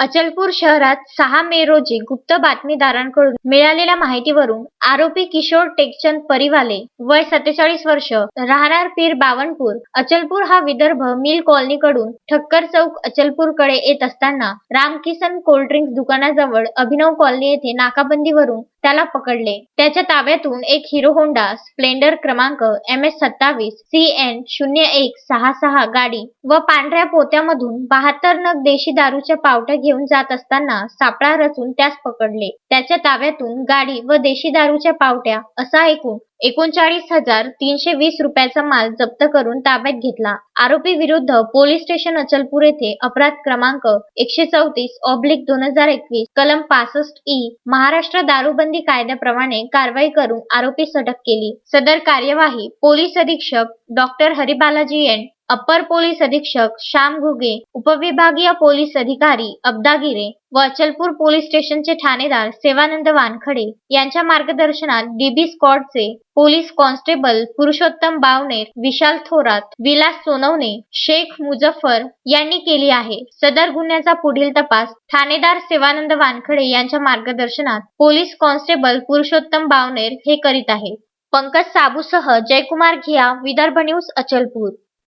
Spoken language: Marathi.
अचलपूर शहरात सहा मे रोजी गुप्त बातमीदारांकडून मिळालेल्या माहितीवरून आरोपी किशोर टेकचंद परिवाले वय सत्तेचाळीस वर्ष राहणार पीर बावनपूर अचलपूर हा विदर्भ मिल कॉलनीकडून ठक्कर चौक अचलपूरकडे येत असताना रामकिसन कोल्ड्रिंक्स दुकानाजवळ अभिनव कॉलनी येथे नाकाबंदीवरून त्याला पकडले. त्याच्या ताब्यातून एक हिरो होंडा स्प्लेंडर क्रमांक एम एस सत्तावीस सी एन शून्य एक सहा सहा गाडी व पांढऱ्या पोत्यामधून बहात्तर नग देशी दारूच्या पावट्या घेऊन जात असताना सापळा रचून त्यास पकडले. त्याच्या ताब्यातून गाडी व देशी दारूच्या पावट्या असा ऐकून एकोणचाळीस हजार तीनशे वीस रुपयाचा माल जप्त करून ताब्यात घेतला. आरोपी विरुद्ध पोलीस स्टेशन अचलपूर येथे अपराध क्रमांक एकशे चौतीस ऑब्लिक दोन हजार एकवीस कलम पासष्ट ई महाराष्ट्र दारूबंदी कायद्याप्रमाणे कारवाई करून आरोपीस अटक केली. सदर कार्यवाही पोलीस अधीक्षक doctor Haribalaji N. Upper police अधीक्षक श्याम घुगे उपविभागीय पोलीस अधिकारी अब्दागिरे व अचलपूर पोलीस स्टेशनचे ठाणेदार सेवानंद वानखडे यांच्या मार्गदर्शनात डीबी स्कॉटचे पोलीस कॉन्स्टेबल पुरुषोत्तम बावनेर विशाल थोरात विलास सोनवणे शेख मुजफ्फर यांनी केली आहे. सदर गुन्ह्याचा पुढील तपास ठाणेदार सेवानंद वानखडे यांच्या मार्गदर्शनात पोलीस कॉन्स्टेबल पुरुषोत्तम बावनेर हे करीत आहे पंकज साबूसह जयकुमार घिया विदर्भ न्यूज अचलपूर.